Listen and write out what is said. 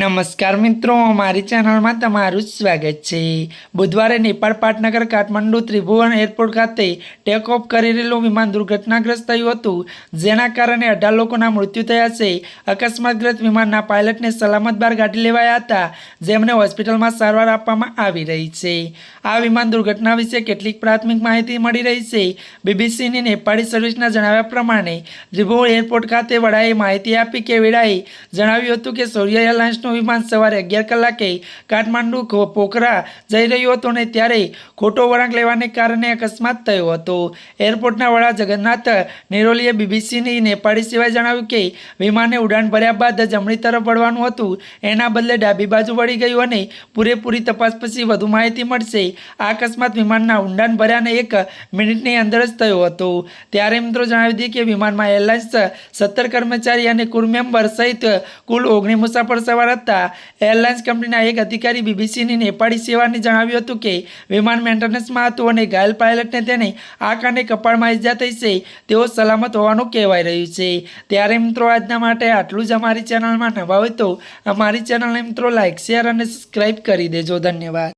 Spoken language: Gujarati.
નમસ્કાર મિત્રો, મારી ચેનલમાં તમારું સ્વાગત છે. બુધવારે નેપાળ પાટનગર, કાઠમંડુ ત્રિભુવન એરપોર્ટ ખાતે ટેક ઓફ કરી રહેલું વિમાન દુર્ઘટનાગ્રસ્ત થયું હતું, જેના કારણે અઢાર લોકોના મૃત્યુ થયા છે. અકસ્માતગ્રસ્ત વિમાનના પાયલટને સલામત બહાર કાઢી લેવાયા હતા, જેમને હોસ્પિટલમાં સારવાર આપવામાં આવી રહી છે. આ વિમાન દુર્ઘટના વિશે કેટલીક પ્રાથમિક માહિતી મળી રહી છે. બીબીસીની નેપાળી સર્વિસના જણાવ્યા પ્રમાણે, ત્રિભુવન એરપોર્ટ ખાતે વડાએ માહિતી આપી કે, વેળાએ જણાવ્યું હતું કે, સૌર્ય એરલાઇન્સનું વિમાન સવારે અગિયાર કલાકે કાઠમાંડુ પોખરા જઈ રહ્યું હતું અને ત્યારે ખોટો વળાંક લેવાને કારણે અકસ્માત થયો હતો. એરપોર્ટના વડા જગન્નાથ નેરોલીએ બીબીસીની નેપાળી સિવાય જણાવ્યું કે વિમાને ઉડાન ભર્યા બાદ જમણી તરફ વળવાનું હતું. એના બદલે ડાબી બાજુ વળી ગયું અને પૂરેપૂરી તપાસ પછી વધુ માહિતી મળશે. આ અકસ્માત વિમાનના ઉડાન ભર્યાને એક મિનિટની અંદર જ થયો હતો. ત્યારે મિત્રો જણાવી દઈએ કે વિમાનમાં એરલાઇન્સ, સત્તર કર્મચારી અને કુર મેમ્બર સહિત કુલ ઓગણીસ મુસાફર સવાર હતા એરલાઇન્સ કંપનીના એક અધિકારી બીબીસીની નેપાળી સેવાને જણાવ્યું હતું કે વિમાન મેન્ટેનન્સમાં હતું અને ઘાયલ પાયલટને તેને આંખ અને કપાળમાં ઈજા થઈ છે. તેઓ સલામત હોવાનું કહેવાય રહ્યું છે. ત્યારે મિત્રો, આજના માટે આટલું જ અમારી ચેનલમાં નવા હોય તો અમારી ચેનલને મિત્રો લાઇક શેર અને સબસ્ક્રાઈબ કરી દેજો. ધન્યવાદ.